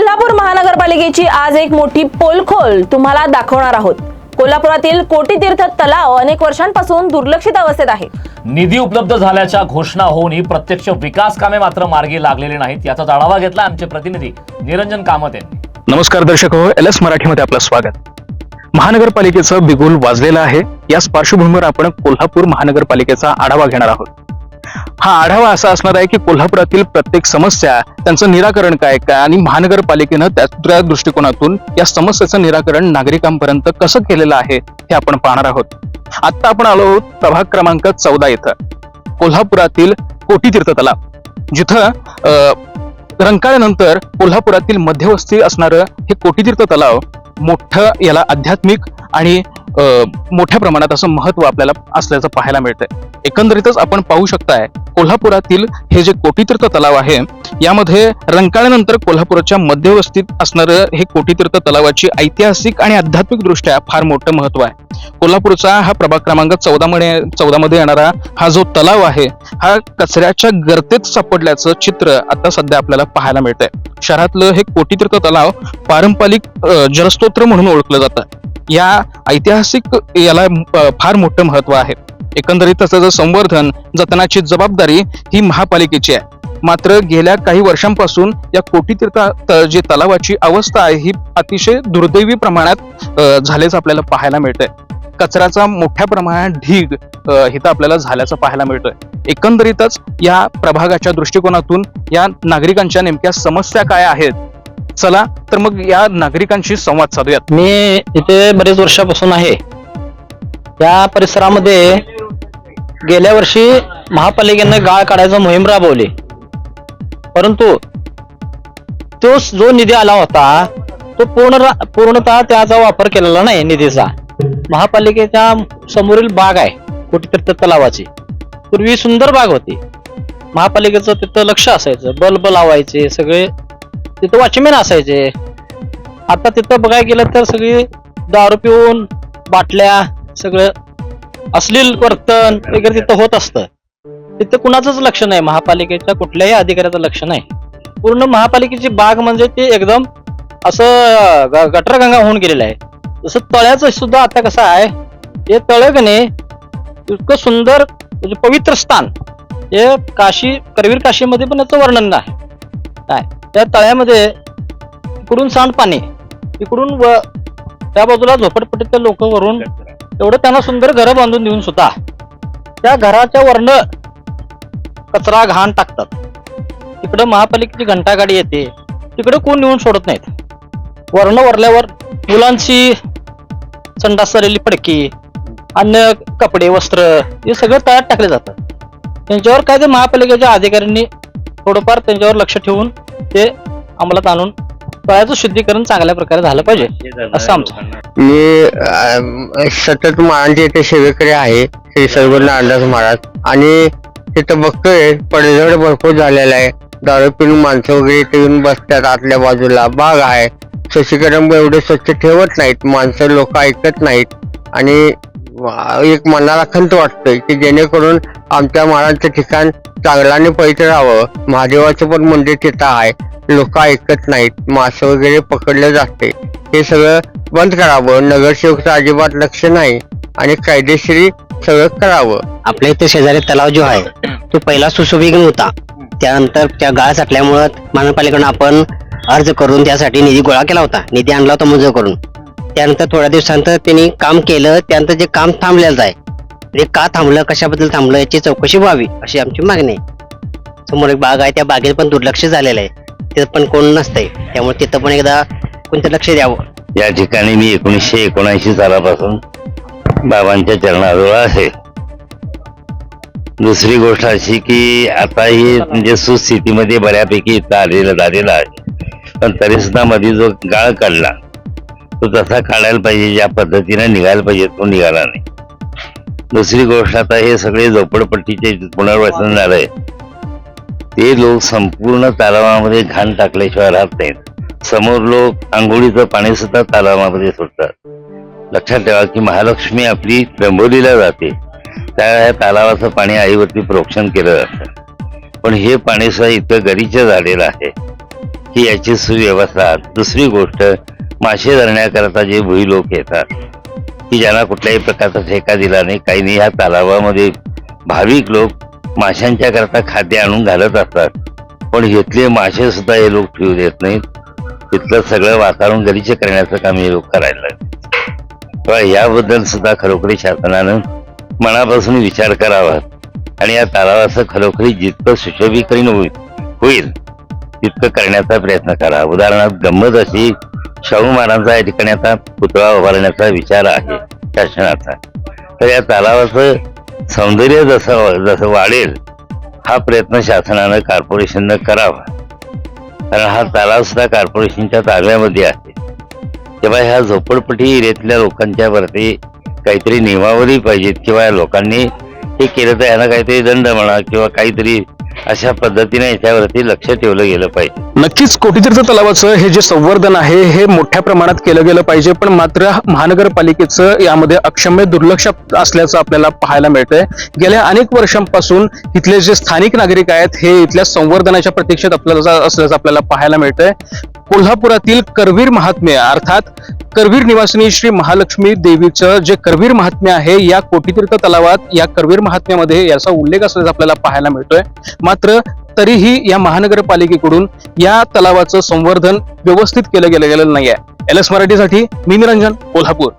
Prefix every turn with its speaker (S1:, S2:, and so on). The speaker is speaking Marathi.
S1: कोल्हापूर महानगरपालिकेची आज एक मोठी पोलखोल तुम्हाला दाखवणार आहोत. कोल्हापुरातील कोटीतीर्थ तलाव अनेक वर्षांपासून दुर्लक्षित अवस्थेत आहे.
S2: निधी उपलब्ध झाल्याच्या घोषणा होऊनही प्रत्यक्ष विकास कामे मात्र मार्गी लागलेली नाहीत. याचा आढावा घेतला आमचे प्रतिनिधी निरंजन कामत यांनी.
S3: नमस्कार दर्शक हो एल एस मराठीमध्ये आपलं स्वागत. महानगरपालिकेचं बिगुल वाजलेलं आहे. याच पार्श्वभूमीवर आपण कोल्हापूर महानगरपालिकेचा आढावा घेणार आहोत. हा आढावा असा असणार आहे की कोल्हापुरातील प्रत्येक समस्या त्यांचं निराकरण काय काय आणि महानगरपालिकेनं त्या दृष्टिकोनातून या समस्येचं निराकरण नागरिकांपर्यंत कसं केलेलं आहे हे आपण पाहणार आहोत. आता आपण आलो आहोत प्रभाग क्रमांक चौदा इथं. कोल्हापुरातील कोटीतीर्थ तलाव जिथं अं, रंकाळ्यानंतर कोल्हापुरातील मध्यवस्ती असणारं हे कोटीतीर्थ तलाव मोठं याला आध्यात्मिक आणि मोठ्या प्रमाणात असं महत्त्व आपल्याला असल्याचं पाहायला मिळतंय. एकंदरीतच आपण पाहू शकताय कोल्हापुरातील हे जे कोटीतीर्थ तलाव आहे यामध्ये रंकाळ्यानंतर कोल्हापुराच्या मध्यवस्तीत असणारं हे कोटीतीर्थ तलावाची ऐतिहासिक आणि आध्यात्मिक दृष्ट्या फार मोठं महत्त्व आहे. कोल्हापूरचा हा प्रभाग क्रमांक चौदा मध्ये चौदा मध्ये येणारा हा जो तलाव आहे हा कचऱ्याच्या गर्तेत सापडल्याचं चित्र आता सध्या आपल्याला पाहायला मिळतंय. शहरातलं हे कोटीतीर्थ तलाव पारंपरिक जलस्तोत्र म्हणून ओळखलं जातं. या ऐतिहासिक याला फार मोठं महत्त्व आहे. एकंदरीत त्याचं संवर्धन जतनाची जबाबदारी ही महापालिकेची आहे. मात्र गेल्या काही वर्षांपासून या कोटीतीर्थ तीर्थ जे तलावाची अवस्था आहे ही अतिशय दुर्दैवी प्रमाणात झालेच झाल्याचं आपल्याला पाहायला मिळतंय. कचऱ्याचा मोठ्या प्रमाणात ढीग हिथं आपल्याला झाल्याचं पाहायला मिळतोय. एकंदरीतच या प्रभागाच्या दृष्टिकोनातून या नागरिकांच्या नेमक्या समस्या काय आहेत चला तर मग या नागरिकांशी संवाद साधूयात.
S4: मी इथे बरेच वर्षापासून आहे. या परिसरामध्ये गेल्या वर्षी महापालिकेनं गाळ काढायचं मोहीम राबवली. परंतु तो जो निधी आला होता तो पूर्ण पूर्णतः त्याचा वापर केलेला नाही निधीचा. महापालिकेच्या समोरील बाग आहे कुठेतरी तलावाची. पूर्वी सुंदर बाग होती. महापालिकेचं तिथं लक्ष असायचं बल्ब लावायचे सगळे तिथं वॉचमॅन असायचे. आता तिथं बघायला गेलं तर सगळी दारू पिऊन बाटल्या सगळं अश्लील वर्तन वगैरे तिथं होत असतं. तिथं कुणाचंच लक्ष नाही. महापालिकेच्या कुठल्याही अधिकाऱ्याचं लक्ष नाही. पूर्ण महापालिकेची बाग म्हणजे ती एकदम असं गटरगंगा होऊन गेलेलं आहे. जसं तळ्याचं सुद्धा आता कसं आहे हे तळगणे नाही इतकं सुंदर म्हणजे पवित्र स्थान. हे काशी करवीर काशीमध्ये पण याचं वर्णन आहे. काय? त्या तळ्यामध्ये इकडून सांडपाणी इकडून व त्या बाजूला झोपडपट्टीत लोक वरून एवढं त्यांना सुंदर घरं बांधून देऊन सुद्धा त्या घराच्या वरनं कचरा घाण टाकतात. तिकडं महापालिकेची घंटा गाडी येते. तिकडं कोण नेऊन सोडत नाहीत. वर्ण वरल्यावर मुलांची संडास झालेली पडकी अन्य कपडे वस्त्र हे सगळं तळ्यात टाकले जातं त्यांच्यावर काय ते महापालिकेच्या अधिकाऱ्यांनी थोडंफार त्यांच्यावर लक्ष ठेवून ते अंमलात आणून तळ्याचं शुद्धीकरण चांगल्या प्रकारे झालं पाहिजे असं आमचं
S5: मी अं, सतत महाराजांच्या इथे सेवेकरी आहे श्री सर्व नारायणदास महाराज आणि तिथं बघतोय पडझड भरपूर झालेला आहे. दारू पिऊन माणसं वगैरे इथे येऊन बसतात आतल्या बाजूला. बाग आहे. शशीकरण एवढे स्वच्छ ठेवत नाहीत. माणसं लोक ऐकत नाहीत. आणि एक मनाला खंत वाटतोय की जेणेकरून आमच्या महाराजचं ठिकाण चांगल्याने आणि पवित्र राहावं. महादेवाचं पण मंदिर तिथं आहे. लोक ऐकत नाहीत. मासे वगैरे पकडले जाते. हे सगळं बंद करावं. नगरसेवकचं अजिबात लक्ष नाही. आणि कायदेशीर सगळं करावं.
S6: आपल्या इथे शेजारी तलाव जो आहे तो पहिला सुशोभित होता. त्यानंतर त्या गाळ साठल्यामुळं महानगरपालिकेनं आपण अर्ज करून त्यासाठी निधी गोळा केला होता. निधी आणला होता मंजूर करून. त्यानंतर थोड्या दिवसानंतर त्यांनी काम केलं. त्यानंतर जे काम थांबलेलं आहे ते का थांबलं कशाबद्दल थांबलं याची चौकशी व्हावी अशी आमची मागणी आहे. समोर एक बाग आहे त्या बागेत पण दुर्लक्ष झालेलं आहे. तिथं पण कोण नसतंय. त्यामुळे तिथं पण एकदा कोणतं लक्ष द्यावं.
S7: या ठिकाणी मी एकोणीसशे एकोणऐंशी सालापासून बाबांच्या चरणाजवळ आहे. दुसरी गोष्ट अशी की आता ही म्हणजे सुस्थितीमध्ये बऱ्यापैकी इथं आलेलं झालेलं आहे. पण तरी सुद्धा मध्ये जो गाळ काढला तो तसा काढायला पाहिजे ज्या पद्धतीने निघायला पाहिजे तो निघाला नाही. दुसरी गोष्ट आता हे सगळे झोपडपट्टीचे पुनर्वसन झालंय. ते लोक संपूर्ण तलावामध्ये घाण टाकल्याशिवाय राहत नाहीत. समोर लोक आंघोळीचं पाणी सुद्धा तलावामध्ये सोडतात. लक्षात ठेवा की महालक्ष्मी आपली त्र्यंबोलीला जाते. त्या तलावाचं पाणी आईवरती प्रोक्षण केलं जातं. पण हे पाणी सुद्धा इतकं गरीचं झालेलं आहे. की याची सुव्यवस्था. दुसरी गोष्ट मासे धरण्याकरता जे भुई लोक येतात की ज्यांना कुठल्याही प्रकारचा ठेका दिला नाही काही नाही ह्या तलावामध्ये भाविक लोक माशांच्या करता खाद्य आणून घालत असतात. पण इथले मासे सुद्धा हे लोक ठेवू देत नाहीत. तिथलं सगळं वातावरण गलिच्छ करण्याचं काम हे लोक करायला लागले. तेव्हा याबद्दल सुद्धा खरोखरी शासनानं मनापासून विचार करावा. आणि या तलावाचं खरोखरी जितकं सुशोभीकरण होईल होईल तितकं करण्याचा प्रयत्न करा. उदाहरणार्थ गंमत अशी शाहू महाराजांचा या ठिकाणी आता पुतळा उभारण्याचा विचार आहे शासनाचा. तर या तलावाचं सौंदर्य जसं जसं वाढेल हा प्रयत्न शासनानं कॉर्पोरेशननं करावा. कारण हा तलाव सुद्धा कॉर्पोरेशनच्या ताब्यामध्ये आहे. तेव्हा ह्या झोपडपट्टी एरियातल्या लोकांच्या वरती काहीतरी नियमावली पाहिजेत किंवा या लोकांनी हे केलं तर यांना काहीतरी दंड म्हणा किंवा काहीतरी अशा पद्धतीने याच्यावरती लक्ष ठेवलं गेलं पाहिजे.
S3: नक्कीच कोटीतीर्थ तलावाचं हे जे संवर्धन आहे हे मोठ्या प्रमाणात केलं गेलं पाहिजे पण मात्र महानगरपालिकेचं यामध्ये अक्षम्य दुर्लक्ष असल्याचं आपल्याला पाहायला मिळतंय. गेल्या अनेक वर्षांपासून इथले जे स्थानिक नागरिक आहेत हे इथल्या संवर्धनाच्या प्रतीक्षेत आपल्याला असल्याचं आपल्याला पाहायला मिळतंय. कोल्हापुरातील करवीर महात्म्य अर्थात करवीर निवासिनी श्री महालक्ष्मी देवीचं जे करवीर महात्म्य आहे या कोटीतीर्थ तलावात या करवीर महात्म्यामध्ये याचा उल्लेख असल्याचा आपल्याला पाहायला मिळतोय. मात्र तरीही या महानगरपालिकेकडून या तलावाचं संवर्धन व्यवस्थित केलं गेलं गेलेलं नाहीये. एल एस मराठीसाठी मी निरंजन कोल्हापूर.